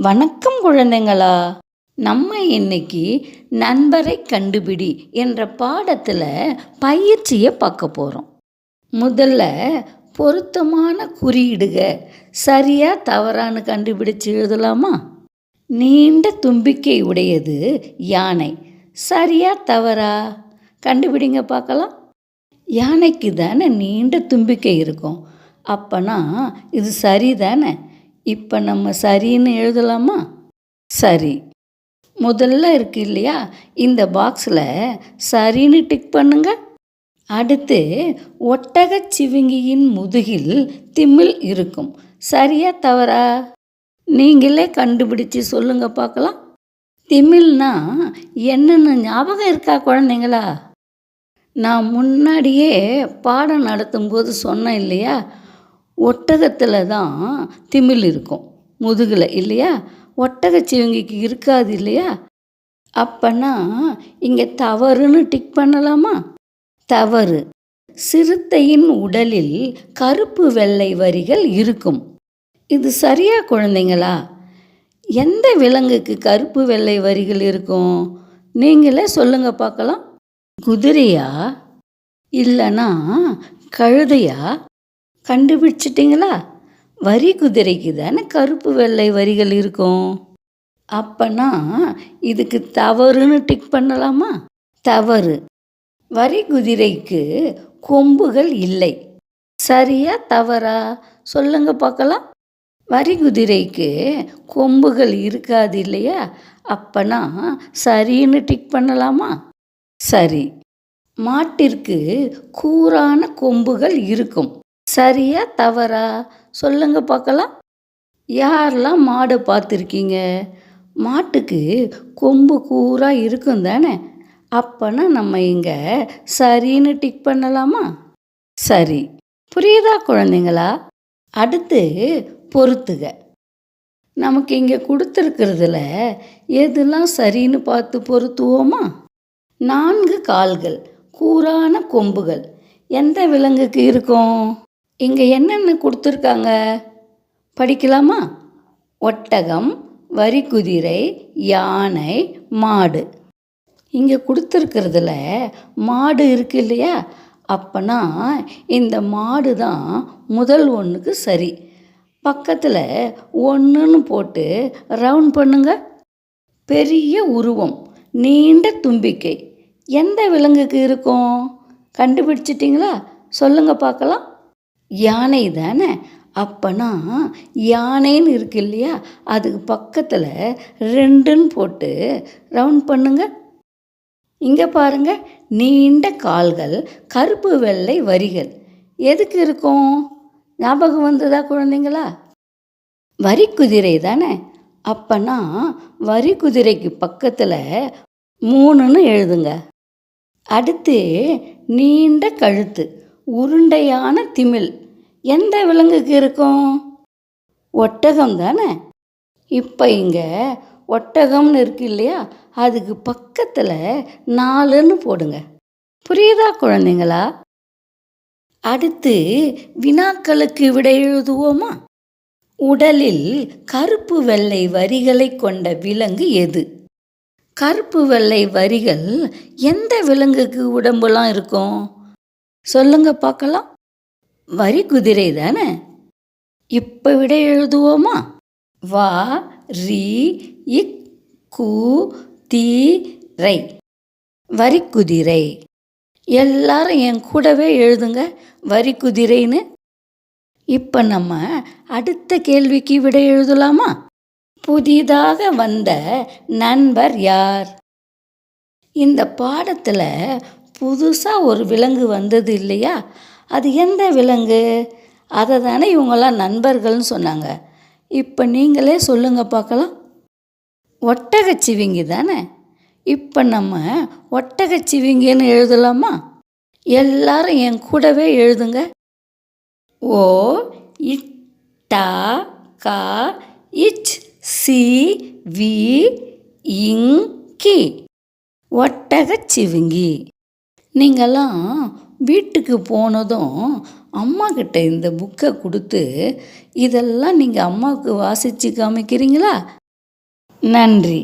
வணக்கம் குழந்தைங்களா. நம்ம இன்னைக்கு நண்பரை கண்டுபிடி என்ற பாடத்தில் பயிற்சியை பார்க்க போகிறோம் முதல்ல பொருத்தமான குறியீடுக. சரியா தவறான்னு கண்டுபிடிச்சு எழுதலாமா? நீண்ட தும்பிக்கை உடையது யானை. சரியா தவறா? கண்டுபிடிங்க பார்க்கலாம். யானைக்கு தானே நீண்ட தும்பிக்கை இருக்கும். அப்பனா இது சரி தானே இப்போ நம்ம சரின்னு எழுதலாமா? சரி. முதல்ல இருக்கு இல்லையா? இந்த பாக்ஸில் சரின்னு டிக் பண்ணுங்க. அடுத்து ஒட்டகச் சிவிங்கியின் முதுகில் திமில் இருக்கும். சரியா தவறா? நீங்களே கண்டுபிடிச்சு சொல்லுங்க பார்க்கலாம். திமில்னா என்னென்னு ஞாபகம் இருக்கா குழந்தைங்களா? நான் முன்னாடியே பாடம் நடத்தும்போது சொன்னேன் இல்லையா? ஒட்டகத்தில் தான் திமில் இருக்கும் முதுகில் இல்லையா? ஒட்டக சிவங்கிக்கு இருக்காது இல்லையா? அப்பனா இங்கே தவறுன்னு டிக் பண்ணலாமா? தவறு. சிறுத்தையின் உடலில் கருப்பு வெள்ளை வரிகள் இருக்கும். இது சரியா குழந்தைங்களா? எந்த விலங்குக்கு கருப்பு வெள்ளை வரிகள் இருக்கும்? நீங்களே சொல்லுங்க பார்க்கலாம். குதிரையா? இல்லைனா கழுதையா? கண்டுபிடிச்சிட்டிங்களா? வரி குதிரைக்கு தானே கருப்பு வெள்ளை வரிகள் இருக்கும். அப்பனா இதுக்கு தவறுன்னு டிக் பண்ணலாமா? தவறு. வரி குதிரைக்கு கொம்புகள் இல்லை. சரியா தவறா? சொல்லுங்க பார்க்கலாம். வரி குதிரைக்கு கொம்புகள் இருக்காது இல்லையா? அப்பனா சரின்னு டிக் பண்ணலாமா? சரி. மாட்டிற்கு கூரான கொம்புகள் இருக்கும். சரியா தவறா? சொல்லுங்க பார்க்கலாம். யாரெல்லாம் மாடை பார்த்துருக்கீங்க? மாட்டுக்கு கொம்பு கூரா இருக்கும் தானே? அப்போனா நம்ம இங்கே சரின்னு டிக் பண்ணலாமா? சரி. புரியுதா குழந்தைங்களா? அடுத்து பொறுத்துக. நமக்கு இங்கே கொடுத்துருக்கிறதுல எதெல்லாம் சரின்னு பார்த்து பொருத்துவோமா நான்கு கால்கள் கூரான கொம்புகள். எந்த விலங்குக்கு இருக்கும்? இங்கே என்னென்ன கொடுத்துருக்காங்க? படிக்கலாமா? ஒட்டகம் வரிக்குதிரை யானை மாடு. இங்கே கொடுத்துருக்கிறதுல மாடு இருக்கு இல்லையா? அப்போனா இந்த மாடு தான் முதல் ஒன்றுக்கு சரி. பக்கத்தில் ஒன்றுன்னு போட்டு ரவுண்ட் பண்ணுங்க. பெரிய உருவம் நீண்ட தும்பிக்கை. எந்த விலங்குக்கு இருக்கும்? கண்டுபிடிச்சிட்டிங்களா? சொல்லுங்கள் பார்க்கலாம். யானை தானே? அப்போனா யானைன்னு இருக்கு இல்லையா? அதுக்கு பக்கத்தில் ரெண்டுன்னு போட்டு ரவுண்ட் பண்ணுங்க. இங்கே பாருங்க நீண்ட கால்கள் கருப்பு வெள்ளை வரிகள். எதுக்கு இருக்கும்? ஞாபகம் வந்ததா குழந்தைங்களா? வரி குதிரை தானே? அப்பனா வரி குதிரைக்கு பக்கத்தில் மூணுன்னு எழுதுங்க. அடுத்து நீண்ட கழுத்து. உருண்டையான திமில். எந்த விலங்குக்கு இருக்கும்? ஒட்டகம் தானே? இப்போ இங்கே ஒட்டகம்னு இருக்கு இல்லையா? அதுக்கு பக்கத்தில் நாலுன்னு போடுங்க. புரியுதா குழந்தைங்களா? அடுத்து வினாக்களுக்கு விடை எழுதுவோமா? உடலில் கருப்பு வெள்ளை வரிகளை கொண்ட விலங்கு எது? கருப்பு வெள்ளை வரிகள் எந்த விலங்குக்கு உடம்புலாம் இருக்கும்? சொல்லுங்க பார்க்கலாம். வரி குதிரை தானே? இப்போ விட எழுதுவோமா? வா ரி இக் கு தி ரை. வரி குதிரை. எல்லாரும் என் கூடவே எழுதுங்க வரி குதிரைன்னு. இப்போ நம்ம அடுத்த கேள்விக்கு விட எழுதலாமா? புதிதாக வந்த நண்பர் யார்? இந்த பாடத்தில் புதுசாக ஒரு விலங்கு வந்தது இல்லையா? அது எந்த விலங்கு? அதை தானே இவங்கெல்லாம் நண்பர்கள்னு சொன்னாங்க. இப்போ நீங்களே சொல்லுங்கள் பார்க்கலாம். ஒட்டகச்சிவிங்கி தானே? இப்போ நம்ம ஒட்டகச்சிவிங்கின்னு எழுதலாமா? எல்லாரும் என் கூடவே எழுதுங்க. ஓ இட்டா கா இச் சி வி இங் கி. ஒட்டகச்சிவிங்கி. நீங்கள்லாம் வீட்டுக்கு போனதும் அம்மா கிட்ட இந்த புக்கை கொடுத்து இதெல்லாம் நீங்கள் அம்மாவுக்கு வாசித்து காமிக்கிறீங்களா? நன்றி.